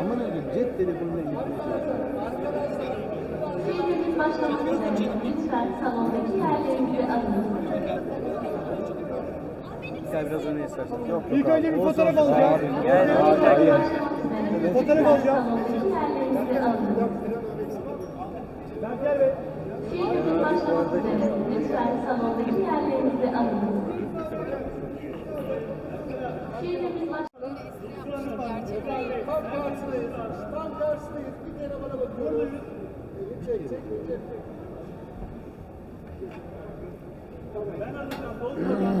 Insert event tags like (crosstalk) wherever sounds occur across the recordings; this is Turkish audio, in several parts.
Aman öyle cep telefonuna başlamak üzere. Lütfen salondaki yerlerinizi alın. Gel biraz öne istersen. Yok yok İlk abi. önce bir Olsun. fotoğraf alacağım. Gel Filmimiz gel gel. başlamak üzere. Fotoğraf alacağım. Salondaki yerlerinizi alın. Filmimiz başlamak üzere. Lütfen salondaki yerlerinizi alın. Filmimiz baş... Tam karşıdayız. Tam karşıdayız. Bir kere bana bakıyoruz. Çek çek çek.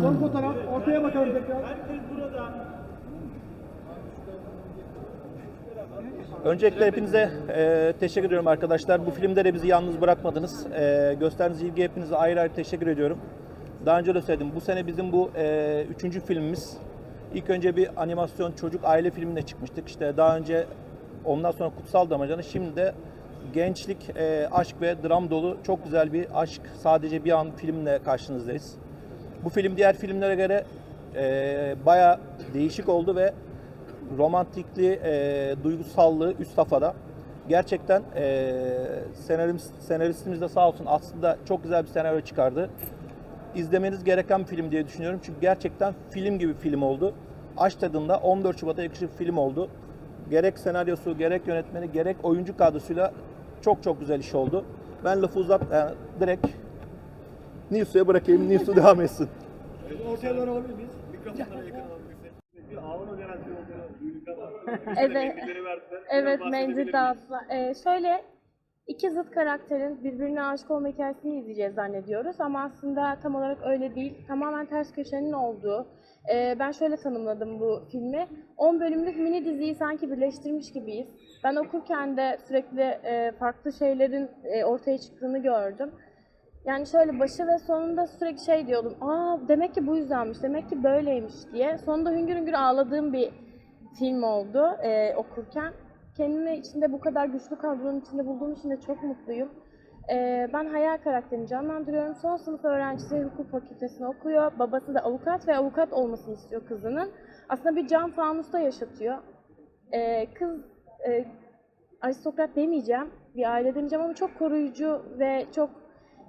Son fotoğraf. Ortaya bakalım tekrar. Herkes burada. Öncelikle hepinize e, teşekkür ediyorum arkadaşlar. Bu filmde de bizi yalnız bırakmadınız. E, gösterdiğiniz ilgi hepinize ayrı ayrı teşekkür ediyorum. Daha önce de söyledim. Bu sene bizim bu e, üçüncü filmimiz. İlk önce bir animasyon çocuk aile filmine çıkmıştık. İşte daha önce ondan sonra Kutsal Damacanı. Şimdi de gençlik, e, aşk ve dram dolu çok güzel bir aşk sadece bir an filmle karşınızdayız. Bu film diğer filmlere göre e, baya değişik oldu ve romantikliği, e, duygusallığı üst safhada. Gerçekten e, senarist, senaristimiz de sağ olsun aslında çok güzel bir senaryo çıkardı. İzlemeniz gereken bir film diye düşünüyorum. Çünkü gerçekten film gibi film oldu. Aç tadında 14 Şubat'a yakışır bir film oldu. Gerek senaryosu, gerek yönetmeni, gerek oyuncu kadrosuyla çok çok güzel iş oldu. Ben lafı uzat, yani direkt Nilsu'ya bırakayım, Nilsu (laughs) devam etsin. Ortaya doğru alabilir miyiz? Mikrofonlara yakın alabilirsiniz. Bir Avrupa garanti olduğunu duyduk ama. Evet. Evet bahsedebilir dağıtma. Ee, şöyle iki zıt karakterin birbirine aşık olma hikayesini izleyeceğiz zannediyoruz ama aslında tam olarak öyle değil. Tamamen ters köşenin olduğu. Ee, ben şöyle tanımladım bu filmi. 10 bölümlük mini diziyi sanki birleştirmiş gibiyiz. Ben okurken de sürekli e, farklı şeylerin e, ortaya çıktığını gördüm. Yani şöyle başı ve sonunda sürekli şey diyordum. Aa demek ki bu yüzdenmiş, demek ki böyleymiş diye. Sonunda hüngür hüngür ağladığım bir film oldu e, okurken. Kendimi içinde bu kadar güçlü kadronun içinde bulduğum için de çok mutluyum. E, ben hayal karakterini canlandırıyorum. Son sınıf öğrencisi hukuk fakültesini okuyor. Babası da avukat ve avukat olmasını istiyor kızının. Aslında bir cam fanusta yaşatıyor. E, kız e, aristokrat demeyeceğim, bir aile demeyeceğim ama çok koruyucu ve çok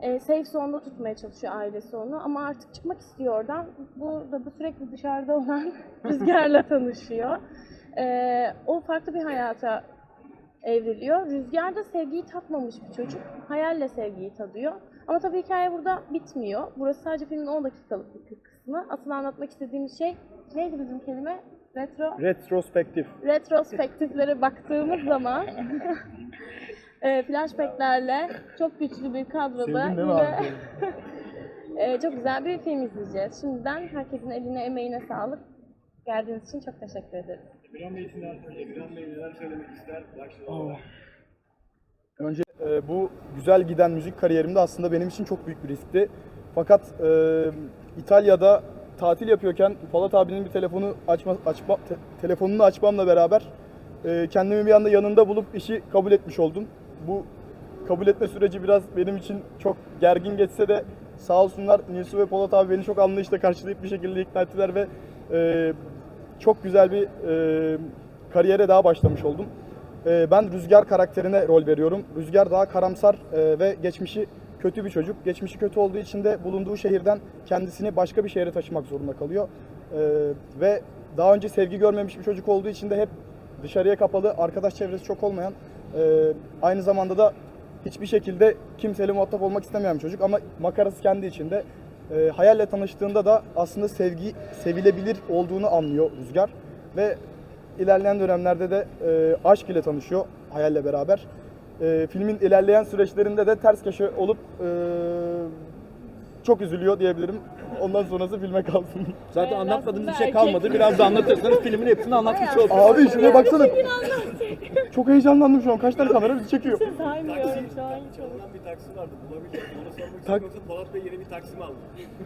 e, safe zone'da tutmaya çalışıyor ailesi onu. Ama artık çıkmak istiyor oradan. Burada da sürekli dışarıda olan (laughs) Rüzgar'la tanışıyor. E, o farklı bir hayata evriliyor. Rüzgar da sevgiyi tatmamış bir çocuk. Hayalle sevgiyi tadıyor. Ama tabii hikaye burada bitmiyor. Burası sadece filmin 10 dakikalık bir kısmı. Asıl anlatmak istediğimiz şey neydi bizim kelime? Retro Retrospektif. retrospektiflere baktığımız zaman (laughs) e, flashbacklerle çok güçlü bir kadroda abi? (laughs) e, çok güzel bir film izleyeceğiz. Şimdiden herkesin eline emeğine sağlık. Geldiğiniz için çok teşekkür ederim. Emirhan Bey için Emirhan Bey neler söylemek ister? Başlayalım. Önce e, bu güzel giden müzik kariyerimde aslında benim için çok büyük bir riskti. Fakat e, İtalya'da tatil yapıyorken Polat abinin bir telefonu açma, açma te- telefonunu açmamla beraber e, kendimi bir anda yanında bulup işi kabul etmiş oldum. Bu kabul etme süreci biraz benim için çok gergin geçse de sağ olsunlar Nilsu ve Polat abi beni çok anlayışla karşılayıp bir şekilde ikna ettiler ve e, çok güzel bir e, kariyere daha başlamış oldum. Ee, ben Rüzgar karakterine rol veriyorum. Rüzgar daha karamsar e, ve geçmişi kötü bir çocuk. Geçmişi kötü olduğu için de bulunduğu şehirden kendisini başka bir şehre taşımak zorunda kalıyor. Ee, ve daha önce sevgi görmemiş bir çocuk olduğu için de hep dışarıya kapalı, arkadaş çevresi çok olmayan, e, aynı zamanda da hiçbir şekilde kimseyle muhatap olmak istemeyen bir çocuk ama makarası kendi içinde. E, hayalle tanıştığında da aslında sevgi sevilebilir olduğunu anlıyor Rüzgar ve ilerleyen dönemlerde de e, aşk ile tanışıyor Hayal'le beraber. E, filmin ilerleyen süreçlerinde de ters köşe olup e, çok üzülüyor diyebilirim. Ondan sonrası filme kalsın. Zaten Evet, anlatmadığımız bir şey kalmadı. Biraz da anlatırsanız filmin hepsini anlatmış olduk. Abi şuraya baksana. Çok heyecanlandım şu an. Kaç tane kamera bizi çekiyor? Saymıyorum şu an. çalınan bir taksi vardı. Bulabildik. Onu sormak Tak- istiyorum. Yoksa Polat Bey yeni bir taksi mi aldı?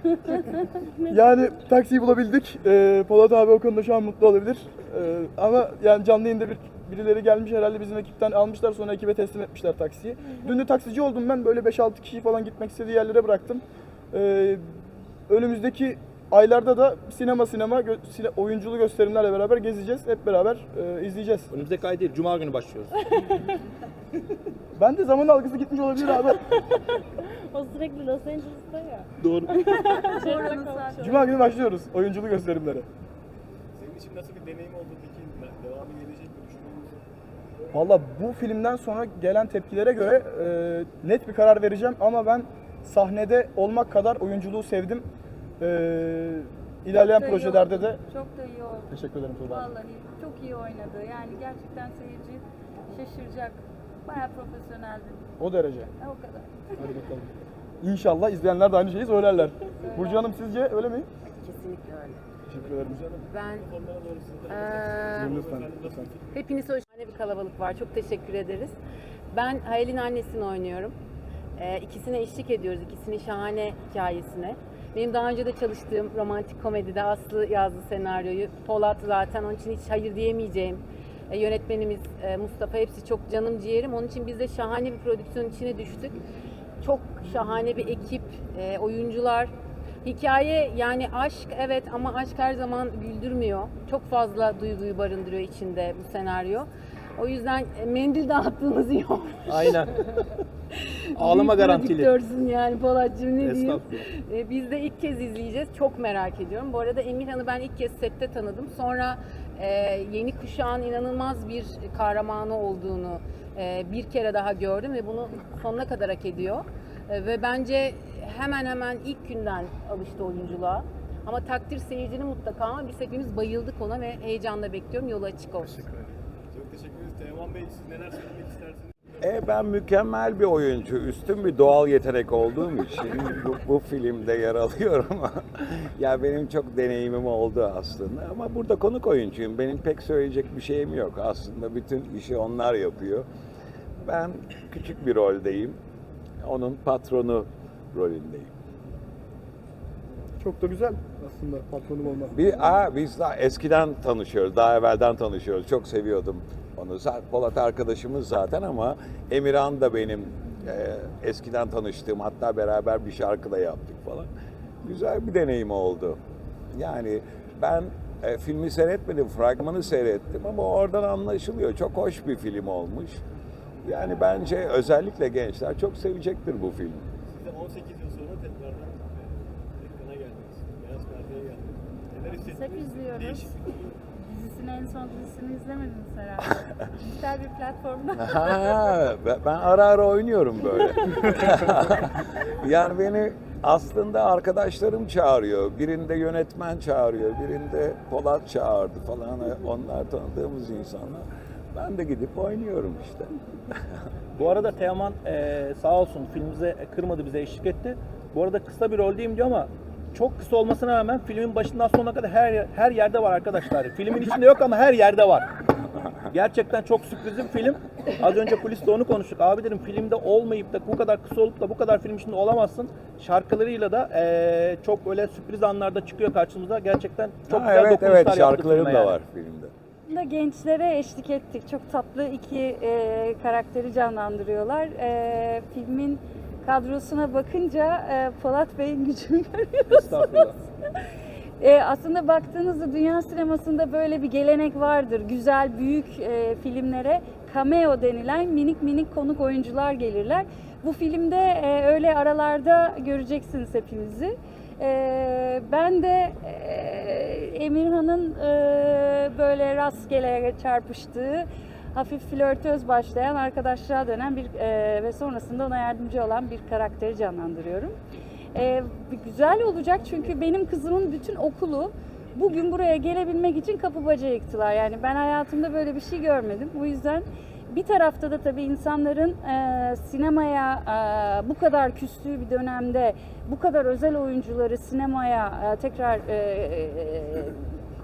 (laughs) Yani taksiyi bulabildik. Ee, Polat abi o konuda şu an mutlu olabilir. Ee, ama yani canlı yayında bir birileri gelmiş herhalde bizim ekipten almışlar sonra ekibe teslim etmişler taksiyi. Dün de taksici oldum ben böyle 5-6 kişiyi falan gitmek istediği yerlere bıraktım. Ee, önümüzdeki aylarda da sinema sinema gö- sine- oyunculu gösterimlerle beraber gezeceğiz. Hep beraber e, izleyeceğiz. Önümüzdeki ay değil, Cuma günü başlıyoruz. (laughs) Ben de zaman algısı gitmiş olabilir abi. (laughs) O sürekli Los Angeles'ta ya. Doğru. (laughs) Cuma günü başlıyoruz oyunculu gösterimlere. Senin için nasıl bir deneyim oldu peki? Devamı gelecek mi düşünüyor musun? Valla bu filmden sonra gelen tepkilere göre e, net bir karar vereceğim ama ben sahnede olmak kadar oyunculuğu sevdim. E, ilerleyen Çok projelerde oldu. de Çok da iyi oldu. teşekkür ederim Tuğba. Vallahi çok iyi oynadı. Yani gerçekten seyirci şaşıracak. Bayağı profesyoneldi. O derece. Ha, o kadar. Hadi bakalım. İnşallah izleyenler de aynı şeyi söylerler. (laughs) Burcu Hanım sizce öyle mi? Kesinlikle öyle. Teşekkür ederim. Ben Lütfen, lütfen. hepiniz hoş bir kalabalık var. Çok teşekkür ederiz. Ben Hayal'in annesini oynuyorum. Ee, ikisine eşlik ediyoruz. İkisinin şahane hikayesine. Benim daha önce de çalıştığım romantik komedide Aslı yazdı senaryoyu. Polat zaten onun için hiç hayır diyemeyeceğim. E, yönetmenimiz e, Mustafa hepsi çok canım ciğerim. Onun için biz de şahane bir prodüksiyon içine düştük. Çok şahane bir ekip, e, oyuncular. Hikaye yani aşk evet ama aşk her zaman güldürmüyor. Çok fazla duyguyu barındırıyor içinde bu senaryo. O yüzden e, mendil dağıttığınız iyi (laughs) olmuş. Aynen. Ağlama garantili. prodüktörsün yani Polatcığım ne diyeyim. Estağfurullah. E, Biz de ilk kez izleyeceğiz. Çok merak ediyorum. Bu arada Emirhan'ı ben ilk kez sette tanıdım. Sonra e, yeni kuşağın inanılmaz bir kahramanı olduğunu e, bir kere daha gördüm ve bunu sonuna kadar hak ediyor. E, ve bence hemen hemen ilk günden alıştı oyunculuğa. Ama takdir seyircinin mutlaka ama biz hepimiz bayıldık ona ve heyecanla bekliyorum. Yolu açık olsun. Teşekkür ederiz. Teoman Bey siz neler söylemek istersiniz? E ben mükemmel bir oyuncu, üstün bir doğal yetenek olduğum için bu, bu filmde yer alıyorum. (laughs) ya benim çok deneyimim oldu aslında ama burada konuk oyuncuyum. Benim pek söyleyecek bir şeyim yok. Aslında bütün işi onlar yapıyor. Ben küçük bir roldeyim. Onun patronu rolündeyim. Çok da güzel aslında patronum olmak. Bir, aa, biz daha eskiden tanışıyoruz, daha evvelden tanışıyoruz. Çok seviyordum onu. Polat arkadaşımız zaten ama Emirhan da benim e, eskiden tanıştığım, hatta beraber bir şarkı da yaptık falan. Güzel bir deneyim oldu. Yani ben e, filmi seyretmedim, fragmanı seyrettim ama oradan anlaşılıyor. Çok hoş bir film olmuş. Yani bence özellikle gençler çok sevecektir bu filmi. Siz de 18 yıl sonra tekrardan e, ekrana geldiniz. Beyaz perdeye geldiniz. Neler hissettiniz? Hep izliyoruz. Değişik bir Dizisini en son dizisini izlemediniz herhalde. (laughs) Dijital bir platformda. Ha, ben- ara ara oynuyorum böyle. (laughs) yani beni aslında arkadaşlarım çağırıyor. Birinde yönetmen çağırıyor, birinde Polat çağırdı falan. Onlar tanıdığımız insanlar. Ben de gidip oynuyorum işte. Bu arada Teoman eee sağ olsun filmimize kırmadı bize eşlik etti. Bu arada kısa bir roldeyim diyor ama çok kısa olmasına rağmen filmin başından sonuna kadar her her yerde var arkadaşlar. Filmin içinde yok ama her yerde var. Gerçekten çok sürpriz bir film. Az önce kuliste onu konuştuk. Abi dedim filmde olmayıp da bu kadar kısa olup da bu kadar film içinde olamazsın. Şarkılarıyla da eee, çok öyle sürpriz anlarda çıkıyor karşımıza. Gerçekten çok Ha, güzel evet dokunuşlar evet filme da yani. var filmde. da gençlere eşlik ettik. Çok tatlı iki e, karakteri canlandırıyorlar. E, filmin kadrosuna bakınca e, Polat Bey'in gücünü. (laughs) Estağfurullah. E, aslında baktığınızda dünya sinemasında böyle bir gelenek vardır. Güzel, büyük e, filmlere cameo denilen minik minik konuk oyuncular gelirler. Bu filmde e, öyle aralarda göreceksiniz hepinizi. E, ben de e, Emirhan'ın e, böyle rastgele çarpıştığı, hafif flörtöz başlayan arkadaşlığa dönen bir e, ve sonrasında ona yardımcı olan bir karakteri canlandırıyorum. Ee, güzel olacak çünkü benim kızımın bütün okulu bugün buraya gelebilmek için kapı baca yıktılar. Yani ben hayatımda böyle bir şey görmedim. Bu yüzden bir tarafta da tabii insanların e, sinemaya e, bu kadar küstüğü bir dönemde bu kadar özel oyuncuları sinemaya e, tekrar e, e,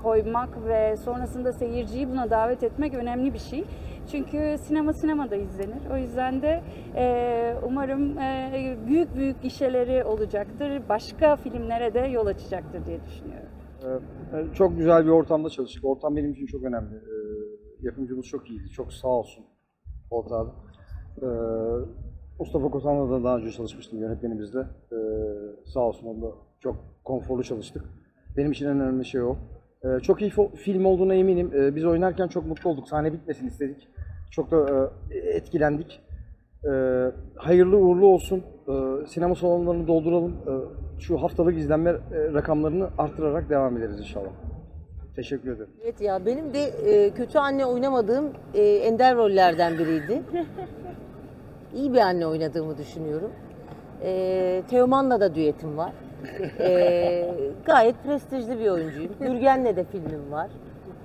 koymak ve sonrasında seyirciyi buna davet etmek önemli bir şey. Çünkü sinema sinemada izlenir. O yüzden de e, umarım e, büyük büyük gişeleri olacaktır. Başka filmlere de yol açacaktır diye düşünüyorum. Ee, Çok güzel bir ortamda çalıştık. Ortam benim için çok önemli. Ee, Yapımcımız çok iyiydi. Çok sağ olsun Polat abi. Mustafa Kotan'la da daha önce çalışmıştım yönetmenimizle. Sağ olsun onunla çok konforlu çalıştık. Benim için en önemli şey o. Ee, Çok iyi film olduğuna eminim. Ee, Biz oynarken çok mutlu olduk. Sahne bitmesin istedik. Çok da e, etkilendik. Ee, Hayırlı uğurlu olsun. Sinema salonlarını dolduralım. Şu haftalık izlenme e, rakamlarını arttırarak devam ederiz inşallah. Teşekkür ederim. Evet ya benim de e, kötü anne oynamadığım ender rollerden biriydi. İyi bir anne oynadığımı düşünüyorum. Teoman'la da düetim var. E, gayet prestijli bir oyuncuyum. (laughs) Gürgen'le de filmim var.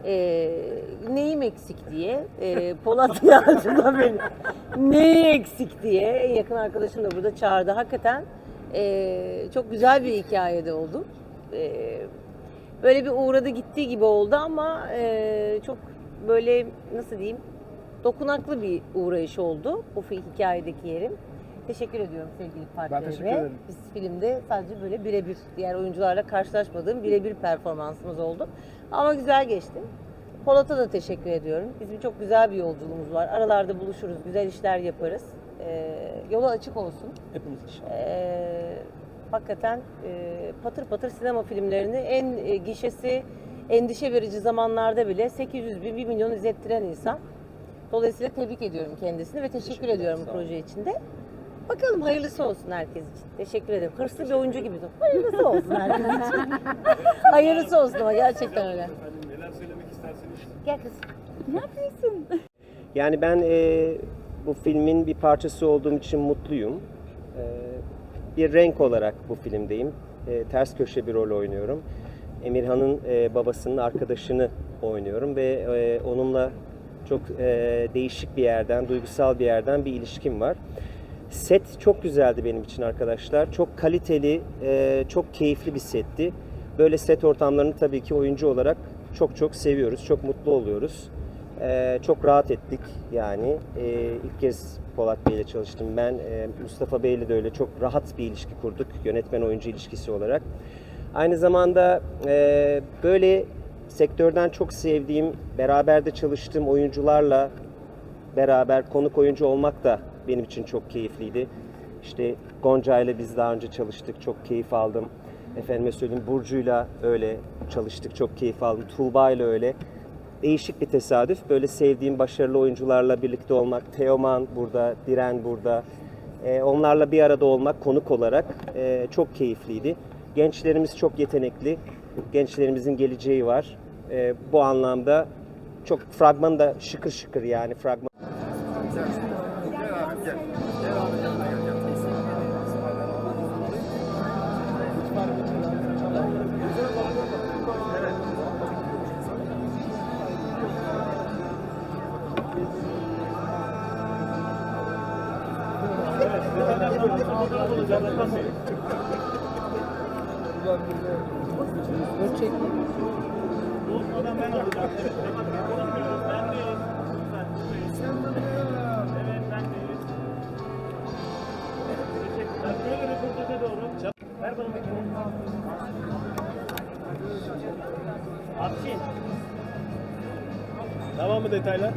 E, neyim eksik diye e, Polat (laughs) Yağcı da beni neyi eksik diye en yakın arkadaşım da burada çağırdı. Hakikaten e, çok güzel bir hikayede oldu. E, böyle bir uğradı gittiği gibi oldu ama e, çok böyle nasıl diyeyim dokunaklı bir uğrayış oldu bu hikayedeki yerim. Teşekkür ediyorum sevgili partnerime. teşekkür ederim. Biz filmde sadece böyle birebir diğer oyuncularla karşılaşmadığım birebir performansımız oldu. Ama güzel geçti. Polat'a da teşekkür ediyorum. Bizim çok güzel bir yolculuğumuz var. Aralarda buluşuruz, güzel işler yaparız. Ee, yolu açık olsun. Hepimiz inşallah. Ee, hakikaten e, patır patır sinema filmlerini en e, gişesi endişe verici zamanlarda bile 800 bin, 1 milyon izlettiren insan. Dolayısıyla tebrik ediyorum kendisini ve teşekkür, ediyorum bu proje içinde. Bakalım hayırlısı olsun herkes için. Teşekkür ederim. Hırslı bir oyuncu gibi. Hayırlısı olsun herkes için. (laughs) hayırlısı olsun ama gerçekten öyle. Efendim neler söylemek istersiniz? Gel kız. Ne yapıyorsun? Yani ben e, bu filmin bir parçası olduğum için mutluyum. E, bir renk olarak bu filmdeyim. E, ters köşe bir rol oynuyorum. Emirhan'ın e, babasının arkadaşını oynuyorum ve e, onunla çok e, değişik bir yerden, duygusal bir yerden bir ilişkim var. Set çok güzeldi benim için arkadaşlar. Çok kaliteli, e, çok keyifli bir setti. Böyle set ortamlarını tabii ki oyuncu olarak çok çok seviyoruz, çok mutlu oluyoruz. Ee, çok rahat ettik yani. Ee, ilk kez Polat Bey ile çalıştım. Ben e, Mustafa Bey ile de öyle çok rahat bir ilişki kurduk. Yönetmen oyuncu ilişkisi olarak. Aynı zamanda e, böyle sektörden çok sevdiğim, beraber de çalıştığım oyuncularla beraber konuk oyuncu olmak da benim için çok keyifliydi. İşte Gonca ile biz daha önce çalıştık. Çok keyif aldım. Efendime söyleyeyim Burcu'yla öyle çalıştık. Çok keyif aldım. Tuğba ile öyle. Değişik bir tesadüf. Böyle sevdiğim başarılı oyuncularla birlikte olmak. Teoman burada, Diren burada. Ee, onlarla bir arada olmak konuk olarak e, çok keyifliydi. Gençlerimiz çok yetenekli. Gençlerimizin geleceği var. Ee, bu anlamda çok fragman da şıkır şıkır yani fragman. Bozmadan ben alacağım. Arçin. Tamam mı detaylar?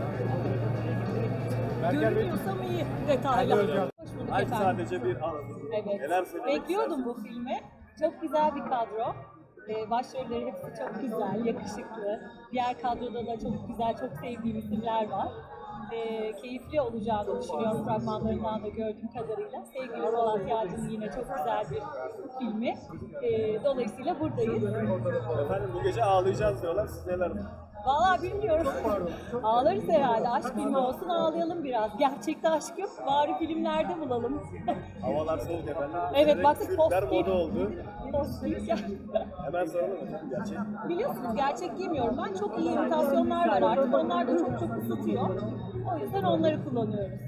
Berker Bey. iyi detaylar. Ay sadece bir an. Evet. Neler söylemek Bekliyordum bu filmi. Çok güzel bir kadro. Ee, başrolleri hepsi çok güzel, yakışıklı. Diğer kadroda da çok güzel, çok sevdiğim isimler var. Ee, keyifli olacağını düşünüyorum fragmanlarından da gördüğüm kadarıyla. Sevgili Polat Yağcı'nın yine çok güzel bir filmi. Ee, dolayısıyla buradayız. Efendim bu gece ağlayacağız diyorlar. Siz neler? Vallahi bilmiyorum. Ağlarız herhalde. Aşk filmi olsun ağlayalım biraz. Gerçekte aşk yok. Bari filmlerde bulalım. (laughs) Havalar soğuk efendim. Evet, bak, Kürtler post moda oldu. Post. (laughs) Hemen soralım efendim. Gerçek. Biliyorsunuz gerçek giymiyorum ben. Çok iyi imitasyonlar var artık. Onlar da çok çok ısıtıyor. O yüzden onları kullanıyoruz.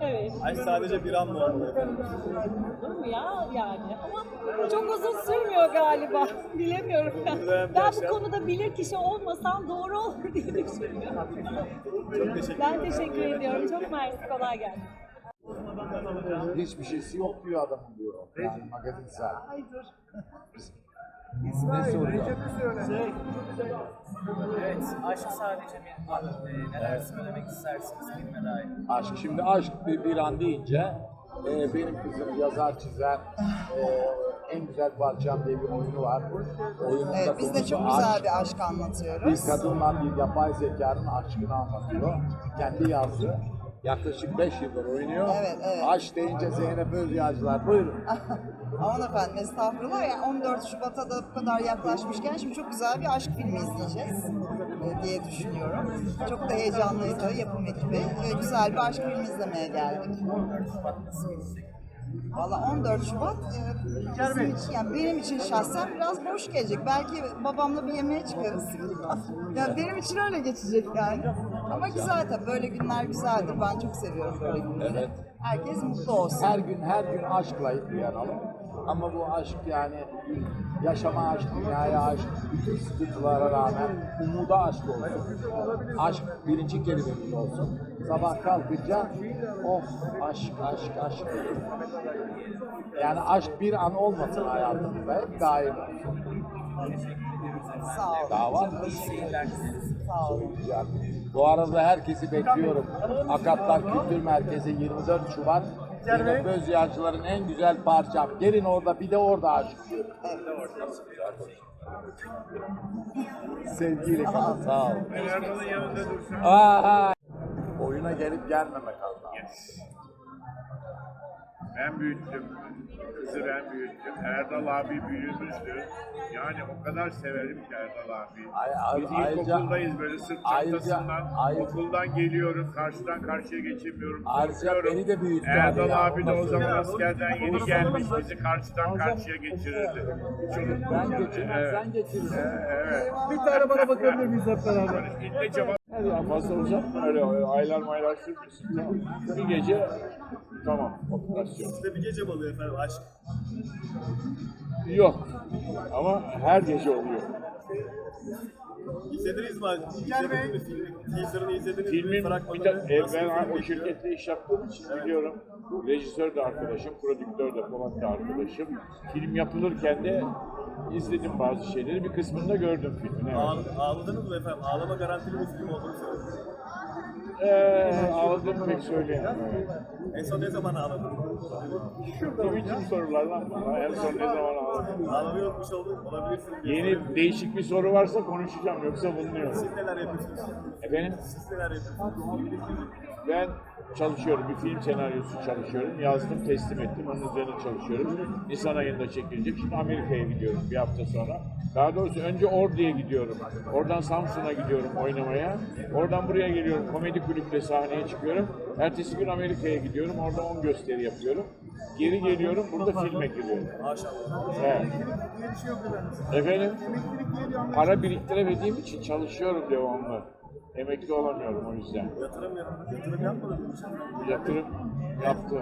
Evet. Aşk sadece bir an mı oldu efendim? Olur mu ya yani? Ama çok uzun sürmüyor galiba. (laughs) Bilemiyorum ben. Ben bu konuda bilir kişi olmasam doğru olur diye düşünüyorum. Çok teşekkür Ben teşekkür ediyorum. Çok mersi. Kolay gelsin. Hiçbir şeysi yok diyor adam diyor. Yani magazinsel. Evet, aşk sadece bir an. Ee, neler söylemek istersiniz filme dair? Aşk. Şimdi aşk bir, bir an deyince e, benim kızım yazar çizer e, en güzel parçam diye bir oyunu var. Oyunun da Evet, biz de çok güzel aşk. bir aşk anlatıyoruz. Bir kadınla bir yapay zekanın aşkını anlatıyor. Kendi yazdı. Yaklaşık 5 yıldır oynuyor. Evet, evet. Aşk deyince Zeynep Özyağcılar. Buyurun. (laughs) Aman efendim estağfurullah ya 14 Şubat'a da bu kadar yaklaşmışken şimdi çok güzel bir aşk filmi izleyeceğiz e, diye düşünüyorum. Çok da heyecanlıyız da yapım ekibi. E, Güzel bir aşk filmi izlemeye geldik. 14 Şubat nasıl geçecek? Valla 14 Şubat e, bizim için, yani benim için şahsen biraz boş gelecek. Belki babamla bir yemeğe çıkarız. ya benim için öyle geçecek yani. Ama güzel tabii böyle günler güzeldir. Ben çok seviyorum böyle günleri. Evet. Herkes mutlu olsun. Her gün her gün aşkla uyanalım. Ama bu aşk yani yaşama aşk, dünyaya aşk, bütün sıkıntılara rağmen umuda aşk olsun. Aşk birinci kelimemiz olsun. Sabah kalkınca of aşk, aşk, aşk. Yani aşk bir an olmasın hayatımızda. Hep daim olsun. Sağ olun. Daha var mı? Sağ olun. Bu arada herkesi bekliyorum. Akatlar Kültür Merkezi 24 Şubat. Zeynep Özyağcıların en güzel parçam. Gelin orada bir de orada aşık. Sevgiyle kalın. Sağ olun. Erdal'ın yanında dursun. Aa, oyuna gelip gelmemek Allah'ım. Ben büyüttüm. Kızı ben büyüttüm. Erdal abi büyümüştü. Yani o kadar severim ki Erdal abi. Ay- ay- Biz ayrıca- ilkokuldayız böyle sırt çantasından. ayrıca- okuldan geliyorum. Karşıdan karşıya geçemiyorum. Ayrıca beni de büyüttü Erdal abi ya, abi de o zaman sonra- askerden yeni gelmiş. Bizi karşıdan karşıya geçirirdi. Ben geçirmem, Evet. sen geçirirsin. Evet. Bir tane bana bakabilir miyiz hep beraber? Hadi ya fazla uzatma öyle aylar maylar sürmesin. Tamam. Bir gece tamam operasyon. Sizde bir gece mi oluyor efendim aşk? Yok ama her gece oluyor. İzlediniz mi? İzlediniz mi filmi? Teaser'ını izlediniz mi? Filmin bir de, e, ben o şirkette iş yaptığım için biliyorum. Rejisör de arkadaşım, prodüktör de Polat da arkadaşım. Film yapılırken de izledim bazı şeyleri. Bir kısmını da gördüm filmin. Evet. Ağl- ağladınız mı efendim? Ağlama garantili bir film olduğunu söylüyorsunuz. Ee, ağladığımı pek söyleyemem. Evet. En son ne zaman ağladın? Ne biçim sorular lan bunlar? En son ne zaman ağladım? Ağlamayı unutmuş oldun, olabilirsiniz. diye soruyorum. Yeni değişik bir soru varsa konuşacağım yoksa bulunuyorum. Siz neler yapıyorsunuz? Efendim? Siz neler yapıyorsunuz? Ben çalışıyorum, bir film senaryosu çalışıyorum. Yazdım, teslim ettim, onun üzerine çalışıyorum. Nisan ayında çekilecek. Şimdi Amerika'ya gidiyorum bir hafta sonra. Daha doğrusu önce Ordu'ya gidiyorum. Oradan Samsun'a gidiyorum oynamaya. Oradan buraya geliyorum, komedi kulüple sahneye çıkıyorum. Ertesi gün Amerika'ya gidiyorum, orada 10 gösteri yapıyorum. Geri geliyorum, burada filme giriyorum. Maşallah. Evet. Efendim, para biriktiremediğim için çalışıyorum devamlı. Emekli olamıyorum o yüzden. Yatırım, yap- yatırım yapmadınız mı? Yatırım yaptım.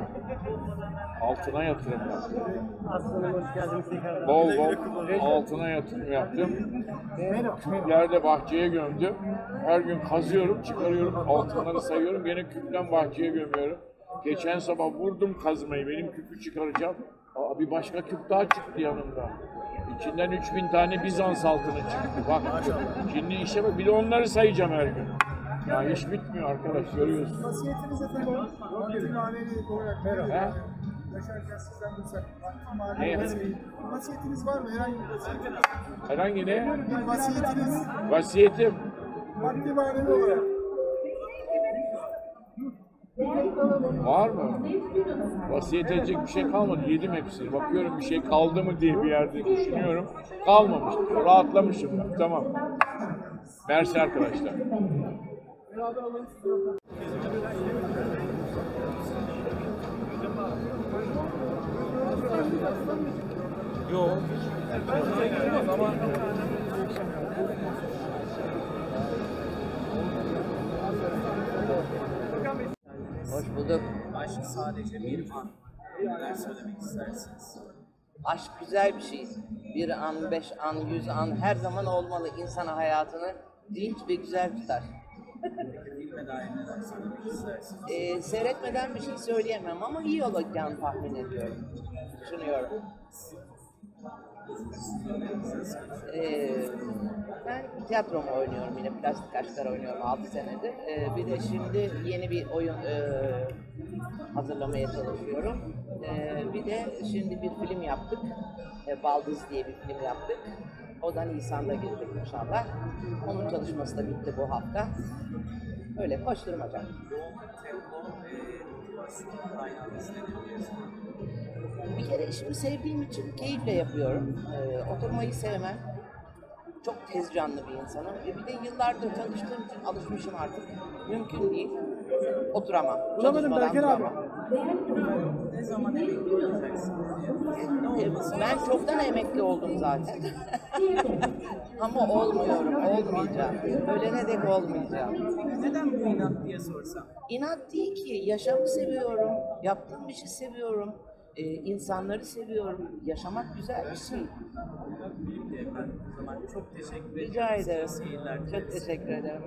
Altına yatırım yaptım. Aslanım hoş geldiniz. Bol bol altına yatırım yaptım. Küplerde bahçeye gömdüm. Her gün kazıyorum, çıkarıyorum, altınları sayıyorum. Gene küpten bahçeye gömüyorum. Geçen sabah vurdum kazmayı, benim küpü çıkaracağım. Aa, bir başka küp daha çıktı yanımda. İçinden 3000 tane Bizans altını çıktı. Bak şimdi işe bak. Bir de onları sayacağım her gün. Ya iş bitmiyor arkadaş görüyorsun. Vasiyetiniz efendim. Vakti manevi olarak He? yaşarken sizden Ne? manevi. Vasiyetiniz var mı? Herhangi bir vasiyetiniz? Herhangi ne? Bir vasiyetiniz. Vasiyetim. Vakti manevi olarak. Var mı? Vasiyet edecek bir şey kalmadı. Yedim hepsini. Bakıyorum bir şey kaldı mı diye bir yerde düşünüyorum. Kalmamış. Rahatlamışım. Tamam. Mersi arkadaşlar. Hoş bulduk. Aşk sadece bir an. Neler söylemek istersiniz? Aşk güzel bir şey. Bir an, beş an, yüz an her zaman olmalı. İnsan hayatını dinç ve güzel tutar. Filme dair neler söylemek istersiniz? Ee, seyretmeden bir şey söyleyemem ama iyi olacağını tahmin ediyorum. Düşünüyorum. Ee, ben tiyatromu oynuyorum yine plastik aşklar oynuyorum 6 senedir. Ee, bir de şimdi yeni bir oyun e, hazırlamaya çalışıyorum. Ee, bir de şimdi bir film yaptık. E, Baldız diye bir film yaptık. O da Nisan'da gelecek inşallah. Onun çalışması da bitti bu hafta. Öyle koşturmaca. Tempo, e, motivasyon aynı. Bir kere işimi sevdiğim için keyifle yapıyorum. Ee, oturmayı sevmem. Çok tez canlı bir insanım. E bir de yıllardır çalıştığım için alışmışım artık. Mümkün değil. Oturamam. Çalışmadan duramam. Ne zaman emekli olacaksınız diye. E, Ben çoktan emekli oldum zaten. (laughs) Ama olmuyorum, olmayacağım. Ölene dek olmayacağım. Neden bu inat diye sorsam? İnat değil ki. Yaşamı seviyorum. Yaptığım işi seviyorum e, insanları seviyorum. Yaşamak güzel bir şey. O zaman çok teşekkür ederim. Rica ederim. Çok teşekkür ederim.